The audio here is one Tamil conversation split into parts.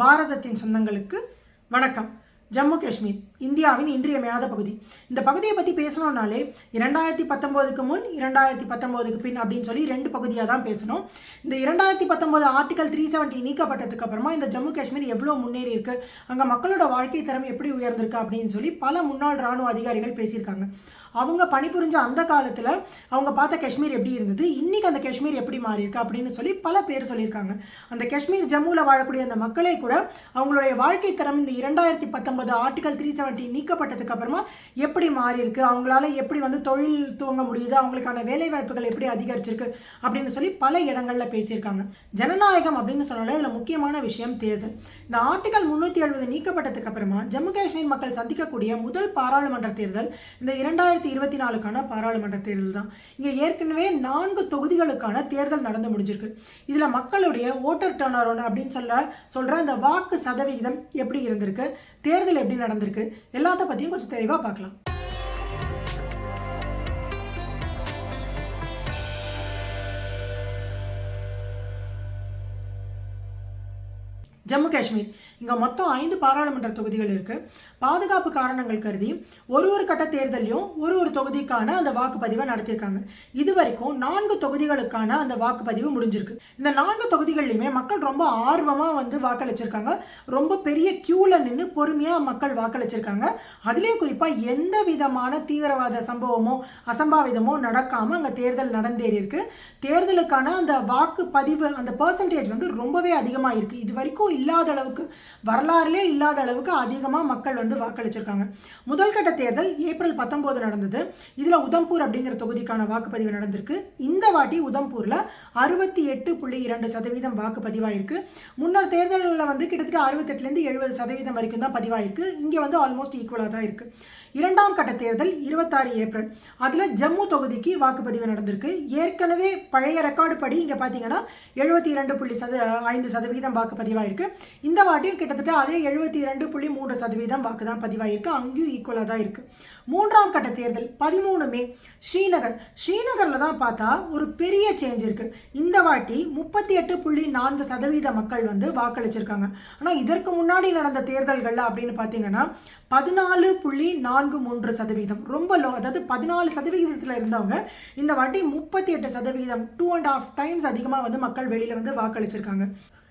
பாரதத்தின் சொந்தங்களுக்கு வணக்கம். ஜம்மு காஷ்மீர் இந்தியாவின் இன்றியமையாத பகுதி. இந்த பகுதியை பற்றி பேசணும்னாலே இரண்டாயிரத்தி பத்தொம்போதுக்கு முன் இரண்டாயிரத்தி பத்தொம்போதுக்கு பின் அப்படின்னு சொல்லி ரெண்டு பகுதியாக தான் பேசணும். இந்த இரண்டாயிரத்தி பத்தொம்போது ஆர்டிகல் த்ரீ செவன்ட்டி நீக்கப்பட்டதுக்கு அப்புறமா இந்த ஜம்மு காஷ்மீர் எவ்வளோ முன்னேறி இருக்கு? அங்கே மக்களோட வாழ்க்கை தரம் எப்படி உயர்ந்திருக்கு அப்படின்னு சொல்லி பல முன்னாள் ராணுவ அதிகாரிகள் பேசியிருக்காங்க. அவங்க பணிபுரிஞ்ச அந்த காலத்தில் அவங்க பார்த்த காஷ்மீர் எப்படி இருந்தது? இன்னைக்கு அந்த காஷ்மீர் எப்படி மாறி இருக்கு அப்படின்னு சொல்லி பல பேர் சொல்லியிருக்காங்க. அந்த காஷ்மீர் ஜம்முவில் வாழக்கூடிய அந்த மக்களே கூட அவங்களுடைய வாழ்க்கை தரம் இந்த இரண்டாயிரத்தி பத்தொன்பது ஆர்டிகல் த்ரீ செவன்ட்டி நீக்கப்பட்டதுக்கு அப்புறமா எப்படி மாறி இருக்கு அவங்களால எப்படி வந்து தொழில் துவங்க முடியுது? அவங்களுக்கான வேலை வாய்ப்புகள் எப்படி அதிகரிச்சிருக்கு? அப்படின்னு சொல்லி பல இடங்களில் பேசியிருக்காங்க. ஜனநாயகம் அப்படின்னு சொன்னாலே இதில் முக்கியமான விஷயம் தேர்தல். இந்த ஆர்டிகல் முந்நூற்றி எழுபது நீக்கப்பட்டதுக்கு அப்புறமா ஜம்மு காஷ்மீர் மக்கள் சந்திக்கக்கூடிய முதல் பாராளுமன்ற தேர்தல் இந்த இரண்டாயிரத்தி ரெண்டாயிரத்தி இருபத்தி நாலுக்கான பாராளுமன்ற தேர்தல் தான். இங்கே ஏற்கனவே நான்கு தொகுதிகளுக்கான தேர்தல் நடந்து முடிஞ்சிருக்கு. இதில் மக்களுடைய ஓட்டர் டர்ன் அரௌண்ட் அப்படின்னு சொல்ல சொல்கிற அந்த வாக்கு சதவிகிதம் எப்படி இருந்திருக்கு தேர்தல் எப்படி நடந்திருக்கு எல்லாத்த பற்றியும் கொஞ்சம் தெளிவாக பார்க்கலாம். ஜம்மு காஷ்மீர். இங்கே மொத்தம் ஐந்து பாராளுமன்ற தொகுதிகள் இருக்குது பாதுகாப்பு காரணங்கள் கருதி ஒரு ஒரு கட்ட தேர்தலையும் ஒரு ஒரு தொகுதிக்கான அந்த வாக்குப்பதிவை நடத்தியிருக்காங்க. இது வரைக்கும் நான்கு தொகுதிகளுக்கான அந்த வாக்குப்பதிவு முடிஞ்சிருக்கு. இந்த நான்கு தொகுதிகள்லையுமே மக்கள் ரொம்ப ஆர்வமாக வந்து வாக்களிச்சிருக்காங்க. ரொம்ப பெரிய க்யூவில் நின்று பொறுமையாக மக்கள் வாக்களிச்சிருக்காங்க. அதுலேயும் குறிப்பாக எந்த விதமான தீவிரவாத சம்பவமோ அசம்பாவிதமோ நடக்காமல் அங்கே தேர்தல் நடந்தேறியிருக்கு. தேர்தலுக்கான அந்த வாக்குப்பதிவு அந்த பர்சன்டேஜ் வந்து ரொம்பவே அதிகமாக இருக்குது இது வரைக்கும் இல்லாத அளவுக்கு வரலாறுலே இல்லாத அளவுக்கு அதிகமாக மக்கள் வந்து வாக்களிச்சிருக்காங்க. முதல் கட்ட தேர்தல் ஏப்ரல் பத்தொம்போது நடந்தது. இதில் உதம்பூர் அப்படிங்கிற தொகுதிக்கான வாக்குப்பதிவு நடந்திருக்கு. இந்த வாட்டி உதம்பூரில் அறுபத்தி எட்டு புள்ளி இரண்டு சதவீதம் வாக்குப்பதிவாயிருக்கு. முன்னர் தேர்தலில் வந்து கிட்டத்தட்ட அறுபத்தெட்டுலேருந்து எழுபது சதவீதம் வரைக்கும் தான் பதிவாயிருக்கு. இங்கே வந்து ஆல்மோஸ்ட் ஈக்குவலாக தான் இருக்குது இரண்டாம் கட்ட தேர்தல் இருபத்தாறு ஏப்ரல். அதில் ஜம்மு தொகுதிக்கு வாக்குப்பதிவு நடந்திருக்கு. ஏற்கனவே பழைய ரெக்கார்டு படி இங்கே பார்த்தீங்கன்னா எழுபத்தி இரண்டு புள்ளி சத ஐந்து சதவீதம் வாக்குப்பதிவாயிருக்கு. இந்த வாட்டியும் கிட்டத்தட்ட அதே எழுபத்தி இரண்டு புள்ளி மூன்று சதவீதம் வாக்கு தான் பதிவாயிருக்கு. அங்கேயும் ஈக்குவலாக தான் இருக்குது மூன்றாம் கட்ட தேர்தல் பதிமூணு மே ஸ்ரீநகர். ஸ்ரீநகரில் தான் பார்த்தா ஒரு பெரிய சேஞ்ச் இருக்குது இந்த வாட்டி முப்பத்தி எட்டு புள்ளி நான்கு சதவீத மக்கள் வந்து வாக்களிச்சிருக்காங்க. ஆனால் இதற்கு முன்னாடி நடந்த தேர்தல்கள் அப்படின்னு பார்த்தீங்கன்னா பதினாலு புள்ளி நான்கு மூன்று சதவீதம். ரொம்ப லோ அதாவது பதினாலு சதவீதத்தில் இருந்தவங்க இந்த வாட்டி முப்பத்தி எட்டு சதவீதம் டூ அண்ட் ஆஃப் டைம்ஸ் அதிகமாக வந்து மக்கள் வெளியில் வந்து வாக்களிச்சிருக்காங்க.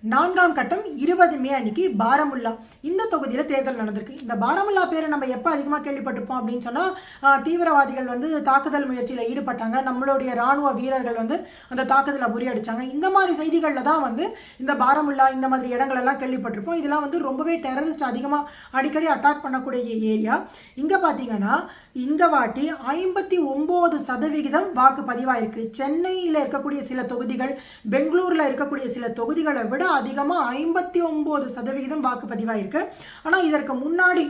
நான்காம் கட்டம் இருபது மே அன்னைக்கு பாரமுல்லா. இந்த தொகுதியில் தேர்தல் நடந்திருக்கு. இந்த பாரமுல்லா பேரை நம்ம எப்போ அதிகமாக கேள்விப்பட்டிருப்போம் அப்படின்னு சொன்னால் தீவிரவாதிகள் வந்து தாக்குதல் முயற்சியில் ஈடுபட்டாங்க. நம்மளுடைய ராணுவ வீரர்கள் வந்து அந்த தாக்குதலை முறியடிச்சாங்க இந்த மாதிரி செய்திகளில் தான் வந்து இந்த பாரமுல்லா இந்த மாதிரி இடங்களெல்லாம் கேள்விப்பட்டிருப்போம். இதெல்லாம் வந்து ரொம்பவே டெரரிஸ்ட் அதிகமாக அடிக்கடி அட்டாக் பண்ணக்கூடிய ஏரியா. இங்கே பார்த்தீங்கன்னா இந்த வாட்டி ஐம்பத்தி ஒம்பது சதவிகிதம் வாக்கு பதிவாயிருக்கு சென்னையில் இருக்கக்கூடிய சில தொகுதிகள் பெங்களூரில் இருக்கக்கூடிய சில தொகுதிகளை விட அதிகமாக ஐம்பத்தி ஒம்பது சதவிகிதம் வாக்குப்பதிவாயிருக்கு. ஆனால் இதற்கு முன்னாடி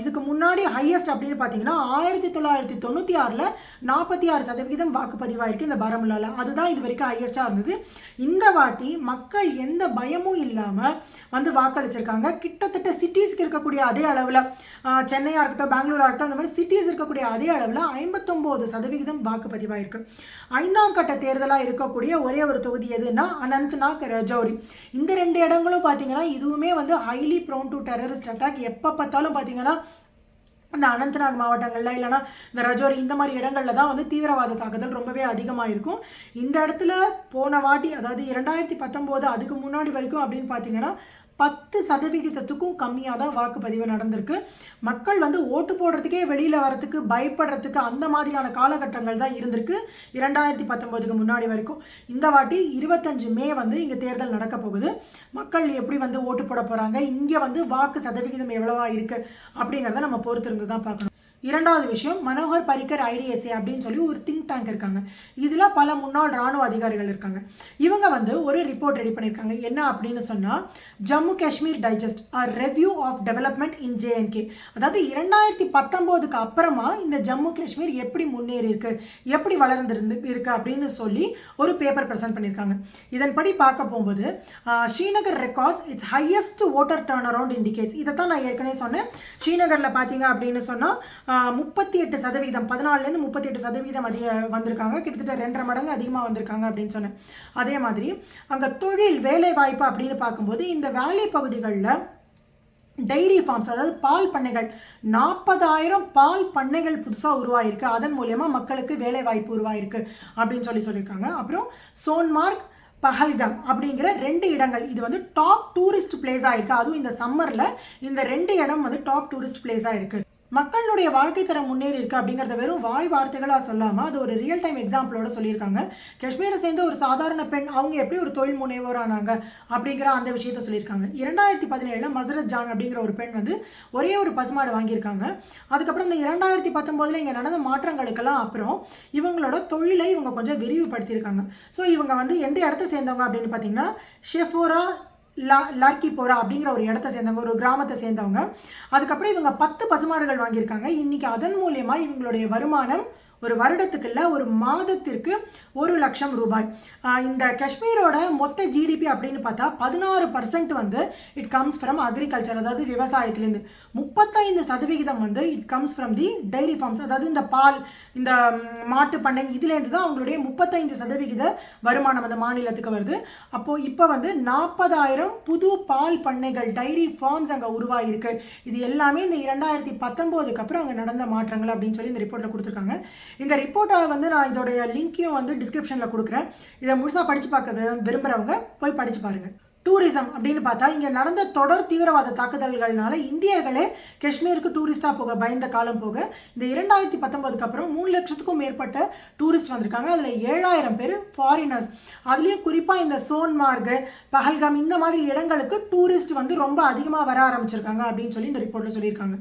இதுக்கு முன்னாடி ஹையஸ்ட் அப்படின்னு பார்த்தீங்கன்னா ஆயிரத்தி தொள்ளாயிரத்தி தொண்ணூற்றி ஆறில் நாற்பத்தி ஆறு சதவிகிதம் வாக்குப்பதிவாயிருக்கு இந்த பாரமுல்லாவில் அதுதான் இது வரைக்கும் ஹையஸ்ட்டாக இருந்தது. இந்த வாட்டி மக்கள் எந்த பயமும் இல்லாமல் வந்து வாக்களிச்சிருக்காங்க. கிட்டத்தட்ட சிட்டிஸ்க்கு இருக்கக்கூடிய அதே அளவில் சென்னையாக இருக்கட்டும் பெங்களூராக இருக்கட்டும் அந்த மாதிரி சிட்டிஸ் இருக்கக்கூடிய அதே அளவில் ஐம்பத்தொம்போது சதவிகிதம் வாக்குப்பதிவாயிருக்கு. ஐந்தாம் கட்ட தேர்தலாக இருக்கக்கூடிய ஒரே ஒரு தொகுதி எதுன்னா அனந்த்நாக் ரஜௌரி. இந்த ரெண்டு இடங்களும் பார்த்தீங்கன்னா இதுவுமே வந்து highly prone to terrorist attack எப்போ பார்த்தாலும் பார்த்தீங்கன்னா இந்த அனந்தநாக் மாவட்டங்களில் இல்லைனா இந்த ரஜோரி இந்த மாதிரி இடங்களில் தான் வந்து தீவிரவாத தாக்குதல் ரொம்பவே அதிகமாக இருக்கும். இந்த இடத்துல போன வாட்டி அதாவது இரண்டாயிரத்தி பத்தொம்போது அதுக்கு முன்னாடி வரைக்கும் அப்படின்னு பார்த்தீங்கன்னா பத்து சதவிகிதத்துக்கும் கம்மியாக தான் வாக்குப்பதிவு நடந்திருக்கு. மக்கள் வந்து ஓட்டு போடுறதுக்கே வெளியில் வரத்துக்கு பயப்படுறதுக்கு அந்த மாதிரியான காலகட்டங்கள் தான் இருந்திருக்கு. இரண்டாயிரத்தி பத்தொம்போதுக்கு முன்னாடி வரைக்கும். இந்த வாட்டி இருபத்தஞ்சு மே வந்து இங்கே தேர்தல் நடக்க போகுது. மக்கள் எப்படி வந்து ஓட்டு போட போகிறாங்க இங்கே வந்து வாக்கு சதவிகிதம் எவ்வளவா இருக்குது அப்படிங்கிறத நம்ம பொறுத்திருந்து தான் பார்க்கணும். இரண்டாவது விஷயம் மனோகர் பரிக்கர் ஐடிஎஸ்ஏ அப்படின்னு சொல்லி ஒரு திங்க் டேங்க் இருக்காங்க. இதில் பல முன்னாள் ராணுவ அதிகாரிகள் இருக்காங்க. இவங்க வந்து ஒரு ரிப்போர்ட் ரெடி பண்ணியிருக்காங்க என்ன அப்படின்னு சொன்னால் Jammu Kashmir digest a review of development in JNK அதாவது இரண்டாயிரத்தி பத்தொம்போதுக்கு அப்புறமா இந்த ஜம்மு காஷ்மீர் எப்படி முன்னேறி இருக்கு எப்படி வளர்ந்துருந்து இருக்கு அப்படின்னு சொல்லி ஒரு பேப்பர் ப்ரெசென்ட் பண்ணியிருக்காங்க இதன்படி பார்க்க போகும்போது Srinagar records its highest voter turn around indicates இதை தான் நான் ஏற்கனவே சொன்னேன். ஸ்ரீநகரில் பார்த்தீங்க அப்படின்னு சொன்னால் முப்பத்தி எட்டு சதவீதம் பதினாலுலேருந்து முப்பத்தி எட்டு சதவீதம் அதிக வந்திருக்காங்க. கிட்டத்தட்ட ரெண்டரை மடங்கு அதிகமாக வந்திருக்காங்க அப்படின்னு சொன்னேன். அதே மாதிரி அங்கே தொழில் வேலை வாய்ப்பு அப்படின்னு பார்க்கும்போது இந்த வேலை பகுதிகளில் டைரி ஃபார்ம்ஸ் அதாவது பால் பண்ணைகள் நாற்பதாயிரம் பால் பண்ணைகள் புதுசாக உருவாயிருக்கு. அதன் மூலயமா மக்களுக்கு வேலை வாய்ப்பு உருவாயிருக்கு அப்படின்னு சொல்லி சொல்லியிருக்காங்க. அப்புறம் சோன்மார்க் பஹல்கம் அப்படிங்கிற ரெண்டு இடங்கள். இது வந்து டாப் டூரிஸ்ட் பிளேஸாக இருக்குது அதுவும் இந்த சம்மரில் இந்த ரெண்டு இடம் வந்து டாப் டூரிஸ்ட் பிளேஸாக இருக்குது மக்களுடைய வாழ்க்கை தரம் முன்னேறி இருக்கு அப்படிங்கிறத வெறும் வாய் வார்த்தைகளாக சொல்லாமல் அது ஒரு ரியல் டைம் எக்ஸாம்பிளோட சொல்லியிருக்காங்க. காஷ்மீரை சேர்ந்த ஒரு சாதாரண பெண் அவங்க எப்படி ஒரு தொழில் முனைவோரானாங்க அப்படிங்கிற அந்த விஷயத்த சொல்லியிருக்காங்க. இரண்டாயிரத்தி பதினேழில் மசரத் ஜான் அப்படிங்கிற ஒரு பெண் வந்து ஒரே ஒரு பசுமாடு வாங்கியிருக்காங்க. அதுக்கப்புறம் இந்த இரண்டாயிரத்தி பத்தொம்போதில் இங்கே நடந்த மாற்றங்களுக்கெல்லாம் அப்புறம் இவங்களோட தொழிலை இவங்க கொஞ்சம் விரிவுபடுத்தியிருக்காங்க. ஸோ இவங்க வந்து எந்த இடத்த சேர்ந்தவங்க அப்படின்னு பார்த்தீங்கன்னா ஷெஃபோரா லா லார்க்கி போரா அப்படிங்கிற ஒரு இடத்த சேர்ந்தவங்க ஒரு கிராமத்தை சேர்ந்தவங்க. அதுக்கப்புறம் இவங்க பத்து பசுமாடுகள் வாங்கியிருக்காங்க. இன்றைக்கி அதன் மூலயமா இவங்களுடைய வருமானம் ஒரு வருடத்துக்கு இல்லை ஒரு மாதத்திற்கு ஒரு லட்சம் ரூபாய். இந்த காஷ்மீரோட மொத்த ஜிடிபி அப்படின்னு பார்த்தா பதினாறு பர்சன்ட் வந்து இட் கம்ஸ் ஃப்ரம் அக்ரிகல்ச்சர் அதாவது விவசாயத்துலேருந்து. முப்பத்தைந்து சதவிகிதம் வந்து it comes from the dairy farms அதாவது இந்த பால் இந்த மாட்டு பண்ணை இதுலேருந்து தான் அவங்களுடைய முப்பத்தைந்து சதவிகித வருமானம் அந்த மாநிலத்துக்கு வருது. அப்போது இப்போ வந்து நாற்பதாயிரம் புது பால் பண்ணைகள் டைரி ஃபார்ம்ஸ் அங்கே உருவாகிருக்கு இது எல்லாமே இந்த இரண்டாயிரத்தி பத்தொம்போதுக்கு அப்புறம் அங்கே நடந்த மாற்றங்கள் அப்படின்னு சொல்லி இந்த ரிப்போர்ட்டில் கொடுத்துருக்காங்க. இந்த ரிப்போர்ட்டை வந்து நான் இதோடைய லிங்க்கையும் வந்து டிஸ்கிரிப்ஷனில் கொடுக்குறேன். இதை முழுசாக படித்து பார்க்க விரும்புகிறவங்க போய் படித்து பாருங்கள் டூரிசம் அப்படின்னு பார்த்தா இங்கே நடந்த தொடர் தீவிரவாத தாக்குதல்கள்னால இந்தியர்களே காஷ்மீருக்கு டூரிஸ்டாக போக பயந்த காலம் போக இந்த இரண்டாயிரத்தி பத்தொன்பதுக்கு அப்புறம் மூணு லட்சத்துக்கும் மேற்பட்ட டூரிஸ்ட் வந்திருக்காங்க. அதில் ஏழாயிரம் பேர் ஃபாரினர்ஸ் அதுலேயும் குறிப்பாக இந்த சோன்மார்க் பஹல்காம் இந்த மாதிரி இடங்களுக்கு டூரிஸ்ட் வந்து ரொம்ப அதிகமாக வர ஆரம்பிச்சிருக்காங்க அப்படின்னு சொல்லி இந்த ரிப்போர்ட்டில் சொல்லியிருக்காங்க.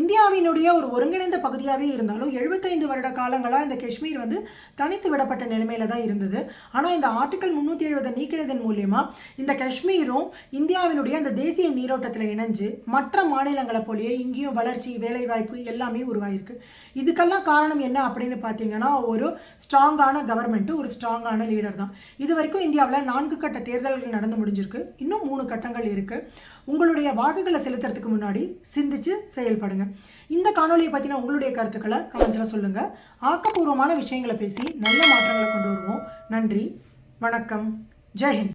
இந்தியாவினுடைய ஒரு ஒருங்கிணைந்த பகுதியாகவே இருந்தாலும் எழுபத்தைந்து வருட காலங்களாக இந்த காஷ்மீர் வந்து தனித்து விடப்பட்ட நிலைமையில தான் இருந்தது. ஆனால் இந்த ஆர்டிக்கல் முந்நூற்றி எழுபதை நீக்கிறதன் மூலயமா இந்த காஷ்மீரும் இந்தியாவினுடைய அந்த தேசிய நீரோட்டத்தில் இணைஞ்சு மற்ற மாநிலங்களை போலயே இங்கேயும் வளர்ச்சி வேலைவாய்ப்பு எல்லாமே உருவாயிருக்கு. இதுக்கெல்லாம் காரணம் என்ன அப்படின்னு பார்த்தீங்கன்னா ஒரு ஸ்ட்ராங்கான கவர்மெண்ட்டு ஒரு ஸ்ட்ராங்கான லீடர் தான். இது வரைக்கும் இந்தியாவில் நான்கு கட்ட தேர்தல்கள் நடந்து முடிஞ்சிருக்கு. இன்னும் மூணு கட்டங்கள் இருக்குது உங்களுடைய வாக்குகளை செலுத்துறதுக்கு முன்னாடி சிந்திச்சு செயல்படுங்க. இந்த காணொலியை பற்றின உங்களுடைய கருத்துக்களை கமெண்ட்ஸில் சொல்லுங்கள் ஆக்கப்பூர்வமான விஷயங்களை பேசி நல்ல மாற்றங்களை கொண்டு வருவோம். நன்றி. வணக்கம். ஜெய்ஹிந்த்